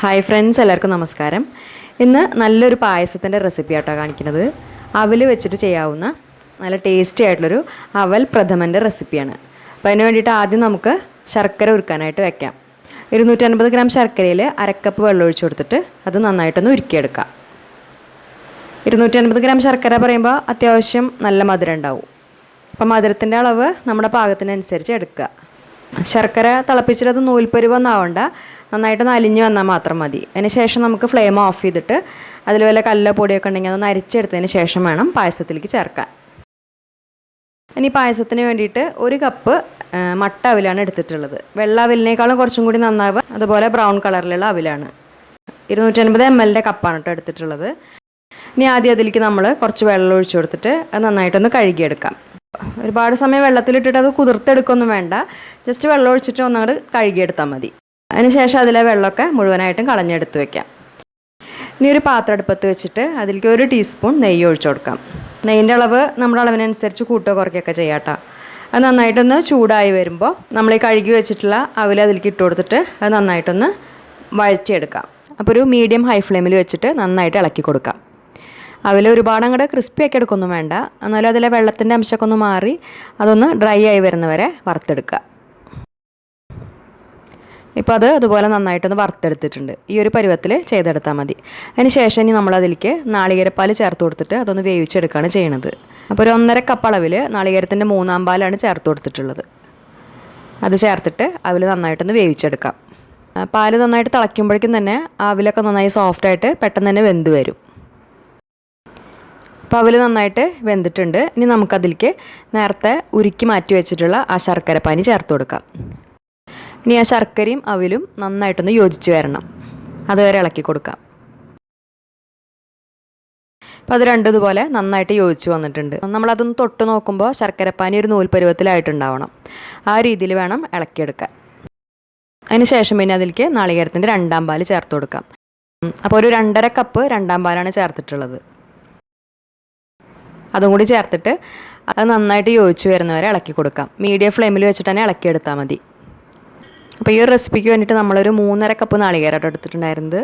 Hi friends എല്ലാവർക്കും നമസ്കാരം. ഇന്ന് നല്ലൊരു പായസത്തിന്റെ റെസിപ്പി ആട്ടോ കാണിക്കുന്നത്. അവൽ വെച്ചിട്ട് ചെയ്യാവുന്ന നല്ല ടേസ്റ്റി ആയിട്ടുള്ളൊരു അവൽ പ്രഥമന്റെ റെസിപ്പിയാണ് അപ്പോൾ അതിന് വേണ്ടിയിട്ട് ആദ്യം നമുക്ക് ശർക്കര ഉരുക്കാനായിട്ട് വെക്കാം. ഇരുന്നൂറ്റൻപത് ഗ്രാം ശർക്കരയിൽ അരക്കപ്പ് വെള്ളം ഒഴിച്ച് കൊടുത്തിട്ട് അത് നന്നായിട്ടൊന്ന് ഉരുക്കിയെടുക്കാം. ഇരുന്നൂറ്റൻപത് ഗ്രാം ശർക്കര പറയുമ്പോൾ അത്യാവശ്യം നല്ല മധുരം ഉണ്ടാവും. അപ്പം മധുരത്തിന്റെ അളവ് നമ്മുടെ പാകത്തിനനുസരിച്ച് എടുക്കുക. ശർക്കര തിളപ്പിച്ചിട്ട് അത് നൂൽപ്പരുവൊന്നും ആവണ്ട. നന്നായിട്ടൊന്ന് അലിഞ്ഞ് വന്നാൽ മാത്രം മതി. അതിന് ശേഷം നമുക്ക് ഫ്ലെയിം ഓഫ് ചെയ്തിട്ട് അതിൽ വല്ല കല്ലോ പൊടിയൊക്കെ ഉണ്ടെങ്കിൽ അതൊന്ന് അരിച്ചെടുത്തതിന് ശേഷം വേണം പായസത്തിലേക്ക് ചേർക്കാൻ. ഇനി പായസത്തിന് വേണ്ടിയിട്ട് ഒരു കപ്പ് മട്ട അവിലാണ് എടുത്തിട്ടുള്ളത്. വെള്ള അവിലിനേക്കാളും കുറച്ചും കൂടി നന്നാവുക. അതുപോലെ ബ്രൗൺ കളറിലുള്ള അവിലാണ്. ഇരുന്നൂറ്റൻപത് എം എല്ലിന്റെ കപ്പാണ് കേട്ടോ എടുത്തിട്ടുള്ളത്. ഇനി ആദ്യം അതിലേക്ക് നമ്മൾ കുറച്ച് വെള്ളം ഒഴിച്ചു കൊടുത്തിട്ട് അത് നന്നായിട്ടൊന്ന് കഴുകിയെടുക്കാം. ഒരുപാട് സമയം വെള്ളത്തിലിട്ടിട്ട് അത് കുതിർത്തെടുക്കൊന്നും വേണ്ട. ജസ്റ്റ് വെള്ളം ഒഴിച്ചിട്ട് ഒന്നങ്ങോട്ട് കഴുകിയെടുത്താൽ മതി. അതിനുശേഷം അതിലെ വെള്ളമൊക്കെ മുഴുവനായിട്ടും കളഞ്ഞെടുത്ത് വെക്കാം. ഇനി ഒരു പാത്രം അടുപ്പത്ത് വെച്ചിട്ട് അതിലേക്ക് ഒരു ടീസ്പൂൺ നെയ്യ് ഒഴിച്ചു കൊടുക്കാം. നെയ്യിന്റെ അളവ് നമ്മുടെ അളവിനനുസരിച്ച് കൂട്ടോ കുറയ്ക്കുകയൊക്കെ ചെയ്യാട്ടോ. അത് നന്നായിട്ടൊന്ന് ചൂടായി വരുമ്പോൾ നമ്മൾ ഈ കഴുകി വെച്ചിട്ടുള്ള അവൽ അതിലേക്ക് ഇട്ട് കൊടുത്തിട്ട് അത് നന്നായിട്ടൊന്ന് വഴറ്റിയെടുക്കാം. അപ്പോൾ ഒരു മീഡിയം ഹൈ ഫ്ലെയിമിൽ വെച്ചിട്ട് നന്നായിട്ട് ഇളക്കി കൊടുക്കാം. അവൽ ഒരുപാട് അങ്ങോട്ട് ക്രിസ്പി ആക്കി എടുക്കൊന്നും വേണ്ട. എന്നാലും അതിലെ വെള്ളത്തിന്റെ അംശമൊക്കെ ഒന്ന് മാറി അതൊന്ന് ഡ്രൈ ആയി വരുന്നവരെ വറുത്തെടുക്കുക. ഇപ്പോൾ അത് അതുപോലെ നന്നായിട്ടൊന്ന് വറുത്തെടുത്തിട്ടുണ്ട്. ഈ ഒരു പരുവത്തിൽ ചെയ്തെടുത്താൽ മതി. അതിന് ശേഷം ഇനി നമ്മളതിലേക്ക് നാളികേരപ്പാൽ ചേർത്ത് കൊടുത്തിട്ട് അതൊന്ന് വേവിച്ചെടുക്കുകയാണ് ചെയ്യണത്. അപ്പോൾ ഒരു ഒന്നര കപ്പ് അളവിൽ നാളികേരത്തിന്റെ മൂന്നാം പാലാണ് ചേർത്ത് കൊടുത്തിട്ടുള്ളത്. അത് ചേർത്തിട്ട് അവിൽ നന്നായിട്ടൊന്ന് വേവിച്ചെടുക്കാം. പാൽ നന്നായിട്ട് തിളയ്ക്കുമ്പോഴേക്കും തന്നെ അവിലൊക്കെ നന്നായി സോഫ്റ്റായിട്ട് പെട്ടെന്ന് തന്നെ വെന്ത് വരും. അപ്പോൾ അവൽ നന്നായിട്ട് വെന്തിട്ടുണ്ട്. ഇനി നമുക്കതിലേക്ക് നേരത്തെ ഉരുക്കി മാറ്റി വെച്ചിട്ടുള്ള ആ ശർക്കര പാനി ചേർത്ത് കൊടുക്കാം. ഇനി ആ ശർക്കരയും അവലും നന്നായിട്ടൊന്ന് യോജിച്ച് വരണം. അതുവരെ ഇളക്കി കൊടുക്കാം. അപ്പോൾ അത് രണ്ടും ഇതുപോലെ നന്നായിട്ട് യോജിച്ച് വന്നിട്ടുണ്ട്. നമ്മളതൊന്ന് തൊട്ട് നോക്കുമ്പോൾ ശർക്കരപ്പാനി ഒരു നൂൽ പരുവത്തിലായിട്ടുണ്ടാവണം ആ രീതിയിൽ വേണം ഇളക്കിയെടുക്കാൻ. അതിന് ശേഷം പിന്നെ അതിലേക്ക് നാളികേരത്തിന്റെ രണ്ടാം പാൽ ചേർത്ത് കൊടുക്കാം. അപ്പോൾ ഒരു രണ്ടര കപ്പ് രണ്ടാം പാലാണ് ചേർത്തിട്ടുള്ളത്. അതും കൂടി ചേർത്തിട്ട് അത് നന്നായിട്ട് യോജിച്ച് വരുന്നവരെ ഇളക്കി കൊടുക്കാം. മീഡിയം ഫ്ലെയിമിൽ വെച്ചിട്ട് തന്നെ ഇളക്കിയെടുത്താൽ മതി. അപ്പോൾ ഈ ഒരു റെസിപ്പിക്ക് വേണ്ടിയിട്ട് നമ്മളൊരു മൂന്നര കപ്പ് നാളികേരം എടുത്തിട്ടുണ്ടായിരുന്നത്.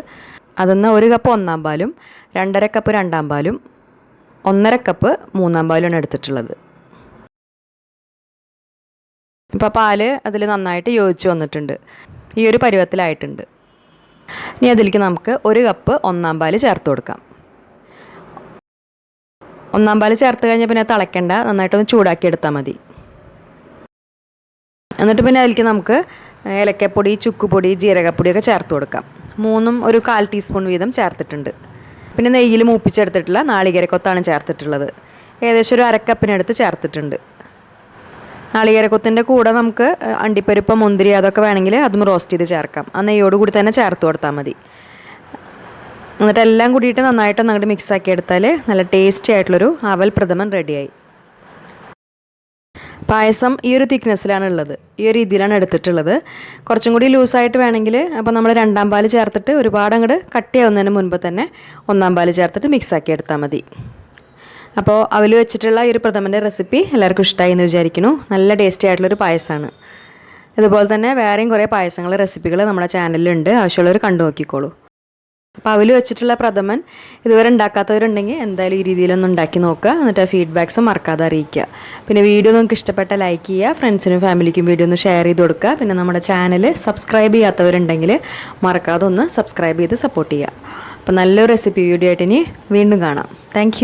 അതെന്ന് ഒരു കപ്പ് ഒന്നാം പാലും രണ്ടര കപ്പ് രണ്ടാം പാലും ഒന്നര കപ്പ് മൂന്നാം പാലുമാണ് എടുത്തിട്ടുള്ളത്. ഇപ്പോൾ പാൽ അതിൽ നന്നായിട്ട് യോജിച്ച് വന്നിട്ടുണ്ട്. ഈ ഒരു പരുവത്തിലായിട്ടുണ്ട്. ഇനി അതിലേക്ക് നമുക്ക് ഒരു കപ്പ് ഒന്നാം പാൽ ചേർത്ത് കൊടുക്കാം. ഒന്നാം പാൽ ചേർത്ത് കഴിഞ്ഞാൽ പിന്നെ തിളയ്ക്കണ്ട നന്നായിട്ടൊന്ന് ചൂടാക്കി എടുത്താൽ മതി. എന്നിട്ട് പിന്നെ അതിലേക്ക് നമുക്ക് ഏലക്കപ്പൊടി ചുക്കുപൊടി ജീരകപ്പൊടിയൊക്കെ ചേർത്ത് കൊടുക്കാം. മൂന്നും ഒരു കാൽ ടീസ്പൂൺ വീതം ചേർത്തിട്ടുണ്ട്. പിന്നെ നെയ്യിൽ മൂപ്പിച്ചെടുത്തിട്ടുള്ള നാളികേരക്കൊത്താണ് ചേർത്തിട്ടുള്ളത്. ഏകദേശം ഒരു അരക്കപ്പിനടുത്ത് ചേർത്തിട്ടുണ്ട്. നാളികേരക്കൊത്തിന്റെ കൂടെ നമുക്ക് അണ്ടിപ്പരിപ്പ് മുന്തിരി അതൊക്കെ വേണമെങ്കിൽ അതും റോസ്റ്റ് ചെയ്ത് ചേർക്കാം. ആ നെയ്യോട് കൂടി തന്നെ ചേർത്ത് കൊടുത്താൽ മതി. എന്നിട്ട് എല്ലാം കൂടിയിട്ട് നന്നായിട്ട് അങ്ങോട്ട് മിക്സ് ആക്കി എടുത്താൽ നല്ല ടേസ്റ്റി ആയിട്ടുള്ളൊരു അവൽ പ്രഥമൻ റെഡിയായി പായസം ഈ ഒരു തിക്നെസ്സിലാണ് ഉള്ളത്. ഈ ഒരു രീതിയിലാണ് എടുത്തിട്ടുള്ളത്. കുറച്ചും കൂടി ലൂസായിട്ട് വേണമെങ്കിൽ അപ്പോൾ നമ്മൾ രണ്ടാം പാൽ ചേർത്തിട്ട് ഒരുപാട് അങ്ങോട്ട് കട്ടിയാവുന്നതിന് മുൻപ് തന്നെ ഒന്നാം പാൽ ചേർത്തിട്ട് മിക്സ് ആക്കി എടുത്താൽ മതി. അപ്പോൾ അവൽ വെച്ചിട്ടുള്ള ഈ ഒരു പ്രഥമന്റെ റെസിപ്പി എല്ലാവർക്കും ഇഷ്ടമായി എന്ന് വിചാരിക്കുന്നു. നല്ല ടേസ്റ്റി ആയിട്ടുള്ളൊരു പായസമാണ് ഇതുപോലെ തന്നെ വേറെയും കുറേ പായസങ്ങൾ റെസിപ്പികൾ നമ്മുടെ ചാനലിലുണ്ട് ആവശ്യമുള്ളവർ കണ്ടു നോക്കിക്കോളൂ. അപ്പോൾ അവൽ വെച്ചിട്ടുള്ള പ്രഥമൻ ഇതുവരെ ഉണ്ടാക്കാത്തവരുണ്ടെങ്കിൽ എന്തായാലും ഈ രീതിയിലൊന്നും ഉണ്ടാക്കി നോക്കുക. എന്നിട്ട് ആ ഫീഡ്ബാക്സും മറക്കാതെ അറിയിക്കുക. പിന്നെ വീഡിയോ നിങ്ങൾക്ക് ഇഷ്ടപ്പെട്ട ലൈക്ക് ചെയ്യുക ഫ്രണ്ട്സിനും ഫാമിലിക്കും വീഡിയോ ഒന്ന് ഷെയർ ചെയ്ത് കൊടുക്കുക. പിന്നെ നമ്മുടെ ചാനൽ സബ്സ്ക്രൈബ് ചെയ്യാത്തവരുണ്ടെങ്കിൽ മറക്കാതെ ഒന്ന് സബ്സ്ക്രൈബ് ചെയ്ത് സപ്പോർട്ട് ചെയ്യുക. അപ്പോൾ നല്ലൊരു റെസിപ്പി വീഡിയോ ആയിട്ട് ഇനി വീണ്ടും കാണാം. താങ്ക്